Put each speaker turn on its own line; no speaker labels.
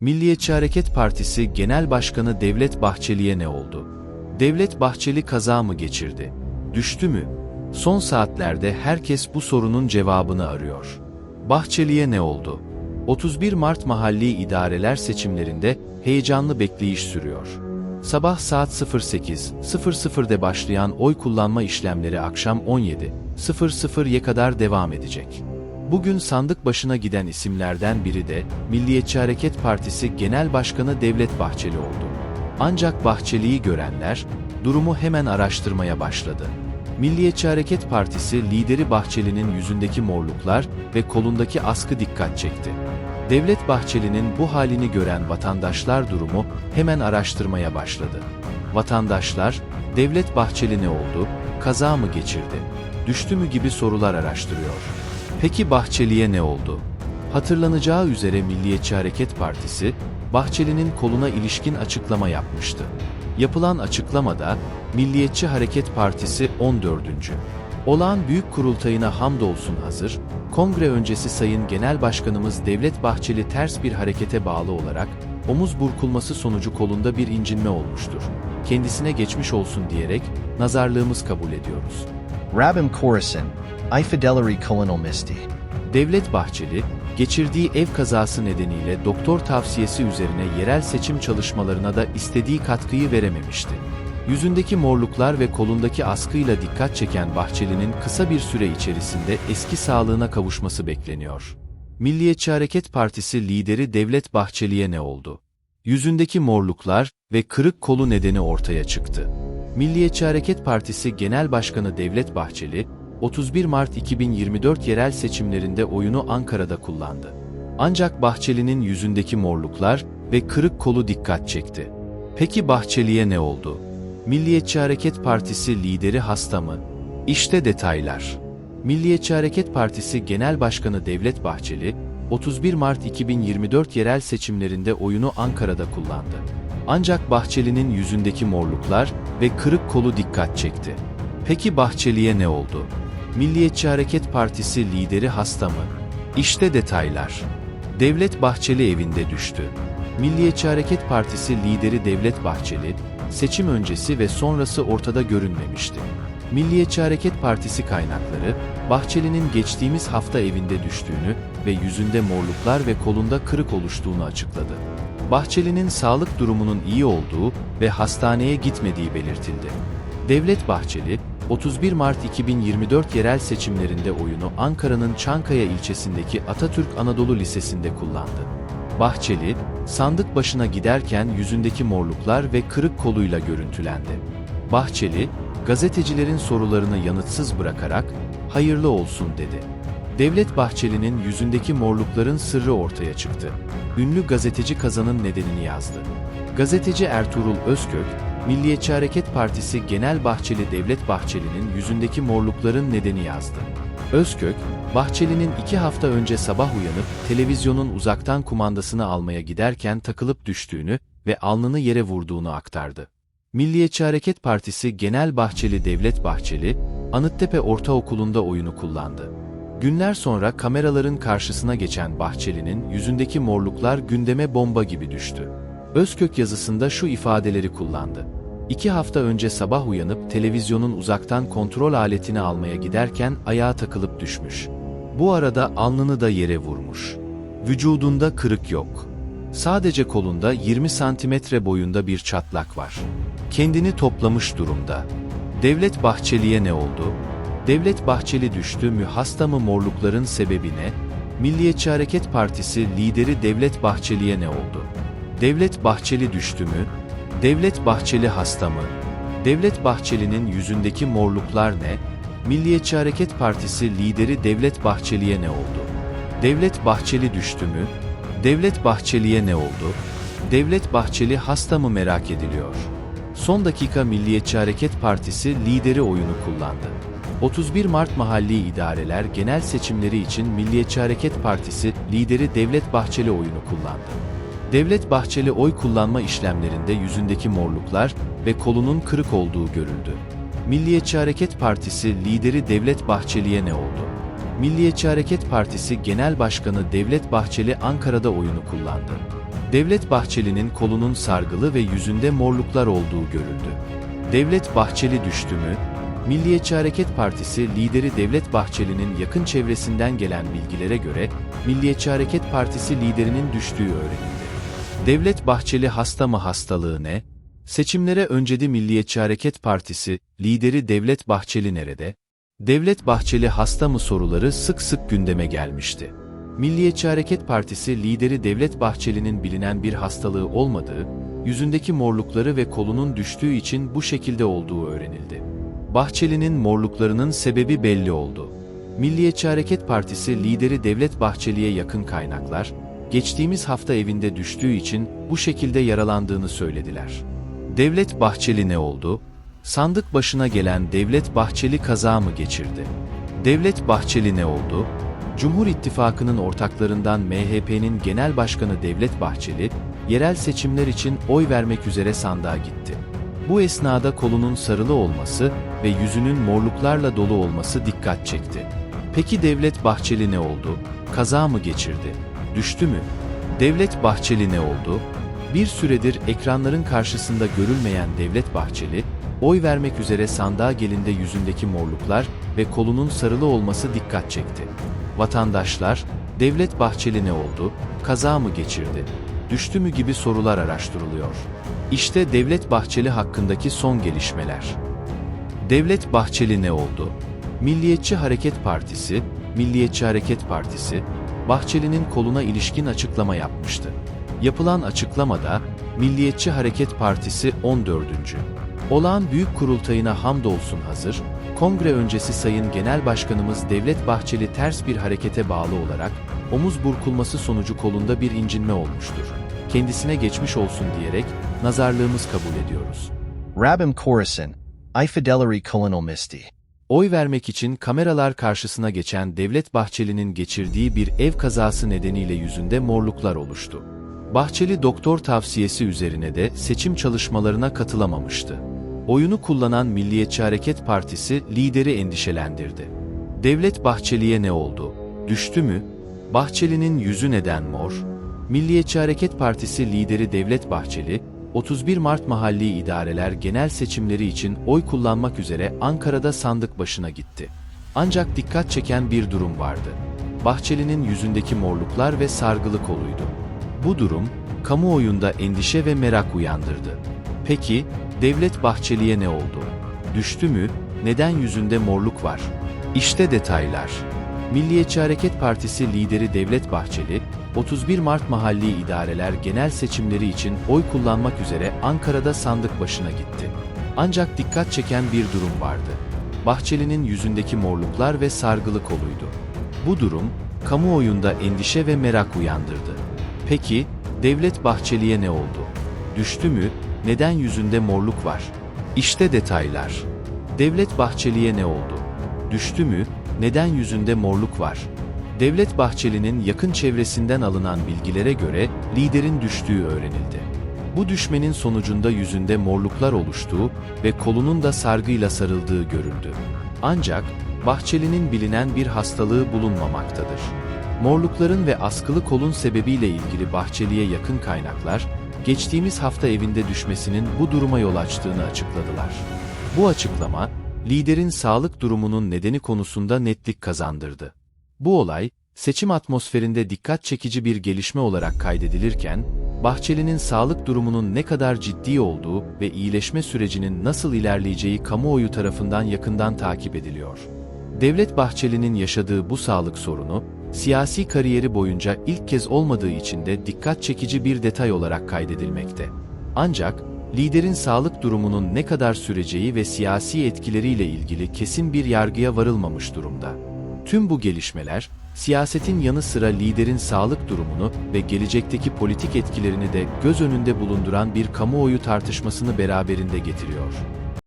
Milliyetçi Hareket Partisi Genel Başkanı Devlet Bahçeli'ye ne oldu? Devlet Bahçeli kaza mı geçirdi? Düştü mü? Son saatlerde herkes bu sorunun cevabını arıyor. Bahçeli'ye ne oldu? 31 Mart mahalli idareler seçimlerinde heyecanlı bekleyiş sürüyor. Sabah saat 08.00'de başlayan oy kullanma işlemleri akşam 17.00'ye kadar devam edecek. Bugün sandık başına giden isimlerden biri de Milliyetçi Hareket Partisi Genel Başkanı Devlet Bahçeli oldu. Ancak Bahçeli'yi görenler durumu hemen araştırmaya başladı. Milliyetçi Hareket Partisi lideri Bahçeli'nin yüzündeki morluklar ve kolundaki askı dikkat çekti. Devlet Bahçeli'nin bu halini gören vatandaşlar durumu hemen araştırmaya başladı. Vatandaşlar, Devlet Bahçeli ne oldu, kaza mı geçirdi, düştü mü gibi sorular araştırıyor. Peki Bahçeli'ye ne oldu? Hatırlanacağı üzere Milliyetçi Hareket Partisi, Bahçeli'nin koluna ilişkin açıklama yapmıştı. Yapılan açıklamada, Milliyetçi Hareket Partisi 14. Olağan Büyük Kurultayına hamdolsun hazır, kongre öncesi Sayın Genel Başkanımız Devlet Bahçeli ters bir harekete bağlı olarak, omuz burkulması sonucu kolunda bir incinme olmuştur. Kendisine geçmiş olsun diyerek, nazarlığımız kabul ediyoruz.
Rabim Khorasan, Ifidelary Colonel Misty.
Devlet Bahçeli, geçirdiği ev kazası nedeniyle doktor tavsiyesi üzerine yerel seçim çalışmalarına da istediği katkıyı verememişti. Yüzündeki morluklar ve kolundaki askıyla dikkat çeken Bahçeli'nin kısa bir süre içerisinde eski sağlığına kavuşması bekleniyor. Milliyetçi Hareket Partisi lideri Devlet Bahçeli'ye ne oldu? Yüzündeki morluklar ve kırık kolu nedeni ortaya çıktı. Milliyetçi Hareket Partisi Genel Başkanı Devlet Bahçeli, 31 Mart 2024 yerel seçimlerinde oyunu Ankara'da kullandı. Ancak Bahçeli'nin yüzündeki morluklar ve kırık kolu dikkat çekti. Peki Bahçeli'ye ne oldu? Milliyetçi Hareket Partisi lideri hasta mı? İşte detaylar. Milliyetçi Hareket Partisi Genel Başkanı Devlet Bahçeli, 31 Mart 2024 yerel seçimlerinde oyunu Ankara'da kullandı. Ancak Bahçeli'nin yüzündeki morluklar ve kırık kolu dikkat çekti. Peki Bahçeli'ye ne oldu? Milliyetçi Hareket Partisi lideri hasta mı? İşte detaylar. Devlet Bahçeli evinde düştü. Milliyetçi Hareket Partisi lideri Devlet Bahçeli, seçim öncesi ve sonrası ortada görünmemişti. Milliyetçi Hareket Partisi kaynakları, Bahçeli'nin geçtiğimiz hafta evinde düştüğünü ve yüzünde morluklar ve kolunda kırık oluştuğunu açıkladı. Bahçeli'nin sağlık durumunun iyi olduğu ve hastaneye gitmediği belirtildi. Devlet Bahçeli, 31 Mart 2024 yerel seçimlerinde oyunu Ankara'nın Çankaya ilçesindeki Atatürk Anadolu Lisesi'nde kullandı. Bahçeli, sandık başına giderken yüzündeki morluklar ve kırık koluyla görüntülendi. Bahçeli, gazetecilerin sorularını yanıtsız bırakarak, hayırlı olsun dedi. Devlet Bahçeli'nin yüzündeki morlukların sırrı ortaya çıktı. Ünlü gazeteci kazanın nedenini yazdı. Gazeteci Ertuğrul Özkök, Milliyetçi Hareket Partisi Genel Bahçeli Devlet Bahçeli'nin yüzündeki morlukların nedeni yazdı. Özkök, Bahçeli'nin iki hafta önce sabah uyanıp televizyonun uzaktan kumandasını almaya giderken takılıp düştüğünü ve alnını yere vurduğunu aktardı. Milliyetçi Hareket Partisi Genel Bahçeli Devlet Bahçeli, Anıttepe Ortaokulu'nda oyunu kullandı. Günler sonra kameraların karşısına geçen Bahçeli'nin yüzündeki morluklar gündeme bomba gibi düştü. Özkök yazısında şu ifadeleri kullandı. İki hafta önce sabah uyanıp televizyonun uzaktan kontrol aletini almaya giderken ayağa takılıp düşmüş. Bu arada alnını da yere vurmuş. Vücudunda kırık yok. Sadece kolunda 20 santimetre boyunda bir çatlak var. Kendini toplamış durumda. Devlet Bahçeli'ye ne oldu? Devlet Bahçeli düştü mü hasta mı morlukların sebebi ne? Milliyetçi Hareket Partisi lideri Devlet Bahçeli'ye ne oldu? Devlet Bahçeli düştü mü? Devlet Bahçeli hasta mı? Devlet Bahçeli'nin yüzündeki morluklar ne? Milliyetçi Hareket Partisi lideri Devlet Bahçeli'ye ne oldu? Devlet Bahçeli düştü mü? Devlet Bahçeli'ye ne oldu? Devlet Bahçeli hasta mı merak ediliyor. Son dakika Milliyetçi Hareket Partisi lideri oyunu kullandı. 31 Mart mahalli idareler genel seçimleri için Milliyetçi Hareket Partisi lideri Devlet Bahçeli oyunu kullandı. Devlet Bahçeli oy kullanma işlemlerinde yüzündeki morluklar ve kolunun kırık olduğu görüldü. Milliyetçi Hareket Partisi lideri Devlet Bahçeli'ye ne oldu? Milliyetçi Hareket Partisi Genel Başkanı Devlet Bahçeli Ankara'da oyunu kullandı. Devlet Bahçeli'nin kolunun sargılı ve yüzünde morluklar olduğu görüldü. Devlet Bahçeli düştü mü? Milliyetçi Hareket Partisi lideri Devlet Bahçeli'nin yakın çevresinden gelen bilgilere göre Milliyetçi Hareket Partisi liderinin düştüğü öğrenildi. Devlet Bahçeli hasta mı hastalığı ne? Seçimlere öncedi Milliyetçi Hareket Partisi lideri Devlet Bahçeli nerede? Devlet Bahçeli hasta mı soruları sık sık gündeme gelmişti. Milliyetçi Hareket Partisi lideri Devlet Bahçeli'nin bilinen bir hastalığı olmadığı, yüzündeki morlukları ve kolunun düştüğü için bu şekilde olduğu öğrenildi. Bahçeli'nin morluklarının sebebi belli oldu. Milliyetçi Hareket Partisi lideri Devlet Bahçeli'ye yakın kaynaklar, geçtiğimiz hafta evinde düştüğü için bu şekilde yaralandığını söylediler. Devlet Bahçeli ne oldu? Sandık başına gelen Devlet Bahçeli kaza mı geçirdi? Devlet Bahçeli ne oldu? Cumhur İttifakı'nın ortaklarından MHP'nin Genel Başkanı Devlet Bahçeli, yerel seçimler için oy vermek üzere sandığa gitti. Bu esnada kolunun sarılı olması ve yüzünün morluklarla dolu olması dikkat çekti. Peki Devlet Bahçeli ne oldu? Kaza mı geçirdi? Düştü mü? Devlet Bahçeli ne oldu? Bir süredir ekranların karşısında görülmeyen Devlet Bahçeli, oy vermek üzere sandığa gelinde yüzündeki morluklar ve kolunun sarılı olması dikkat çekti. Vatandaşlar, Devlet Bahçeli ne oldu, kaza mı geçirdi, düştü mü gibi sorular araştırılıyor. İşte Devlet Bahçeli hakkındaki son gelişmeler. Devlet Bahçeli ne oldu? Milliyetçi Hareket Partisi, Milliyetçi Hareket Partisi, Bahçeli'nin koluna ilişkin açıklama yapmıştı. Yapılan açıklamada, Milliyetçi Hareket Partisi 14. Olağan Büyük Kurultayına hamdolsun hazır, kongre öncesi Sayın Genel Başkanımız Devlet Bahçeli ters bir harekete bağlı olarak, omuz burkulması sonucu kolunda bir incinme olmuştur. Kendisine geçmiş olsun diyerek, nazarlığımız kabul ediyoruz.
Rabim Khorasan, Ifidelery Colonel Misty.
Oy vermek için kameralar karşısına geçen Devlet Bahçeli'nin geçirdiği bir ev kazası nedeniyle yüzünde morluklar oluştu. Bahçeli doktor tavsiyesi üzerine de seçim çalışmalarına katılamamıştı. Oyunu kullanan Milliyetçi Hareket Partisi lideri endişelendirdi. Devlet Bahçeli'ye ne oldu? Düştü mü? Bahçeli'nin yüzü neden mor? Milliyetçi Hareket Partisi lideri Devlet Bahçeli, 31 Mart Mahalli İdareler Genel Seçimleri için oy kullanmak üzere Ankara'da sandık başına gitti. Ancak dikkat çeken bir durum vardı. Bahçeli'nin yüzündeki morluklar ve sargılı koluydu. Bu durum, kamuoyunda endişe ve merak uyandırdı. Peki, Devlet Bahçeli'ye ne oldu? Düştü mü? Neden yüzünde morluk var? İşte detaylar. Milliyetçi Hareket Partisi lideri Devlet Bahçeli, 31 Mart Mahalli İdareler Genel Seçimleri için oy kullanmak üzere Ankara'da sandık başına gitti. Ancak dikkat çeken bir durum vardı. Bahçeli'nin yüzündeki morluklar ve sargılı koluydu. Bu durum, kamuoyunda endişe ve merak uyandırdı. Peki, Devlet Bahçeli'ye ne oldu? Düştü mü? Neden yüzünde morluk var? İşte detaylar. Devlet Bahçeli'ye ne oldu? Düştü mü? Neden yüzünde morluk var? Devlet Bahçeli'nin yakın çevresinden alınan bilgilere göre liderin düştüğü öğrenildi. Bu düşmenin sonucunda yüzünde morluklar oluştuğu ve kolunun da sargıyla sarıldığı görüldü. Ancak Bahçeli'nin bilinen bir hastalığı bulunmamaktadır. Morlukların ve askılı kolun sebebiyle ilgili Bahçeli'ye yakın kaynaklar, geçtiğimiz hafta evinde düşmesinin bu duruma yol açtığını açıkladılar. Bu açıklama, liderin sağlık durumunun nedeni konusunda netlik kazandırdı. Bu olay, seçim atmosferinde dikkat çekici bir gelişme olarak kaydedilirken, Bahçeli'nin sağlık durumunun ne kadar ciddi olduğu ve iyileşme sürecinin nasıl ilerleyeceği kamuoyu tarafından yakından takip ediliyor. Devlet Bahçeli'nin yaşadığı bu sağlık sorunu, siyasi kariyeri boyunca ilk kez olmadığı için de dikkat çekici bir detay olarak kaydedilmekte. Ancak, liderin sağlık durumunun ne kadar süreceği ve siyasi etkileriyle ilgili kesin bir yargıya varılmamış durumda. Tüm bu gelişmeler, siyasetin yanı sıra liderin sağlık durumunu ve gelecekteki politik etkilerini de göz önünde bulunduran bir kamuoyu tartışmasını beraberinde getiriyor.